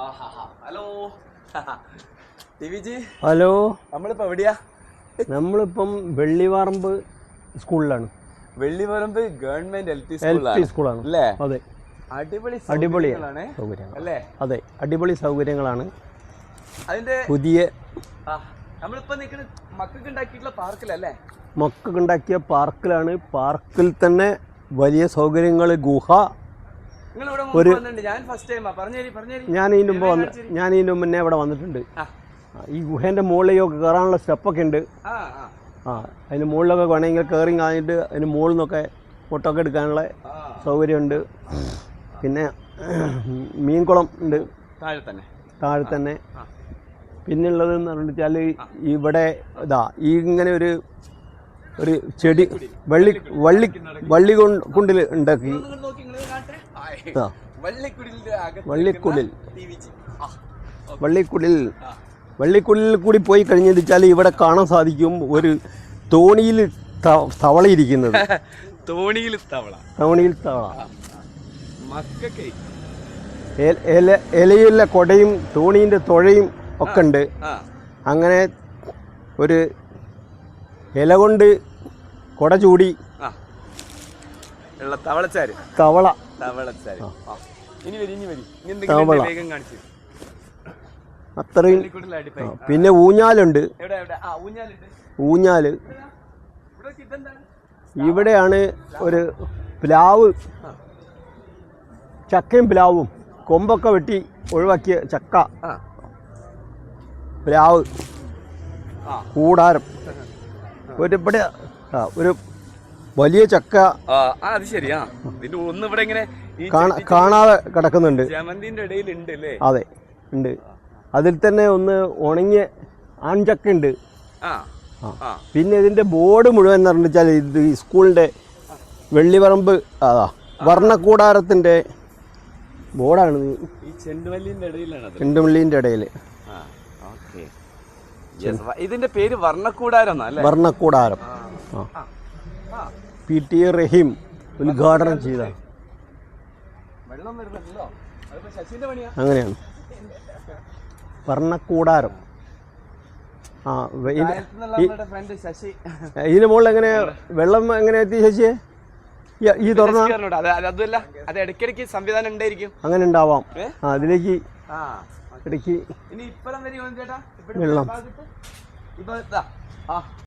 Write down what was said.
Hello. ടിവിജി hello. നമ്മളിപ്പോ എവിടെയാ? നമ്മളിപ്പം വെള്ളിവാറമ്പ് സ്കൂളിലാണ്. വെള്ളിവാറമ്പ് government L P L P സ്കൂളാണ്. അല്ലേ? അതെ. അടിപൊളി അടിപൊളി സൗകര്യങ്ങളാണ്. സൗകര്യങ്ങൾ അല്ലേ? അതെ അടിപൊളി സൗകര്യങ്ങളാണ്. അതിന്റെ പുതിയ ആ, നമ്മളിപ്പോ നിൽക്കുന്ന മക്കൾക്ക് ഉണ്ടാക്കിയിട്ടുള്ള പാർക്കിലല്ലേ? മക്കൾക്ക് ഉണ്ടാക്കിയ പാർക്കിലാണ്. പാർക്കിൽ തന്നെ വലിയ സൗകര്യങ്ങൾ ഗുഹ വന്നിട്ടുണ്ട്. ഞാൻ ഇതിന് മുമ്പ് വന്ന് ഞാൻ ഇതിന് മുന്നേ ഇവിടെ വന്നിട്ടുണ്ട്. ഈ ഗുഹേന്റെ മുകളിലേക്ക് കയറാനുള്ള സ്റ്റെപ്പൊക്കെ ഉണ്ട്. ആ അതിന് മുകളിലൊക്കെ വേണമെങ്കിൽ കയറി കഴിഞ്ഞിട്ട് അതിന് മുകളിൽ നിന്നൊക്കെ ഫോട്ടോ ഒക്കെ എടുക്കാനുള്ള സൗകര്യമുണ്ട്. പിന്നെ മീൻകുളം ഉണ്ട്. താഴെ തന്നെ. താഴെ തന്നെ. പിന്നുള്ളത് എന്ന് പറഞ്ഞാൽ ഇവിടെ ഇതാ ഈ ഇങ്ങനെ ഒരു ഒരു ചെടി വള്ളി വള്ളി വള്ളി കൊണ്ട് കുണ്ടിൽ ഉണ്ടാക്കി. വള്ളിക്കുടിൽ. വള്ളിക്കുടിൽ. വള്ളിക്കുടിൽ കൂടി പോയി കഴിഞ്ഞെന്ന് വെച്ചാൽ ഇവിടെ കാണാൻ സാധിക്കും ഒരു തോണിയിൽ തവളയിരിക്കുന്നത്. തോണിയിൽ തവള. തോണിയിൽ തവള. മക്കൾക്ക് കൊടയും തോണീന്റെ തുഴയും ഒക്കെ ഉണ്ട്. അങ്ങനെ ഒരു ഇല കൊണ്ട് കൊട ചൂടി തവളച്ചാര്. തവള. അത്രയും പിന്നെ ഊഞ്ഞാലുണ്ട്. ഊഞ്ഞാൽ. ഇവിടെയാണ് ഒരു പ്ലാവ്. ചക്കയും പ്ലാവും. കൊമ്പൊക്കെ വെട്ടി ഒഴിവാക്കിയ ചക്ക. പ്ലാവ്. കൂടാരം. ഒരു ഇവിടെ ഒരു വലിയ ചക്ക അത് ശരിയാ ഇതിന്റെ ഒന്ന് ഇവിടെ ഇങ്ങനെ കാണാതെ കിടക്കുന്നുണ്ട്. ജമന്തിന്റെ ഇടയിൽ ഉണ്ട് അല്ലേ? അതെ ഉണ്ട്. അതിൽ തന്നെ ഒന്ന് ഉണങ്ങിയ ആൺചക്ക ഉണ്ട്. പിന്നെ ഇതിന്റെ ബോർഡ് മുഴുവൻ എന്ന് പറഞ്ഞാൽ ഇത് സ്കൂളിന്റെ വെള്ളിപറമ്പ് അതാ വർണക്കൂടാരത്തിന്റെ ബോർഡാണ് ചെണ്ടുമല്ലിന്റെ ഇടയിൽ. ഓക്കെ. ഇതിന്റെ പേര് വർണക്കൂടാരം വർണക്കൂടാരം. ആ. പി ടി എ റഹീം ഉദ്ഘാടനം ചെയ്ത. അങ്ങനെയാണ്. വർണക്കൂടാരം. ആ ഇതിന് മുകളിൽ എങ്ങനെ വെള്ളം എങ്ങനെ എത്തി ശശിയെ? ഈ- തുറന്ന? അതല്ല അത് ഇടയ്ക്കിടയ്ക്ക് സംവിധാനം ഉണ്ടായിരിക്കും. അങ്ങനെ ഉണ്ടാവാം. അതിലേക്ക് ഇടയ്ക്ക് വെള്ളം.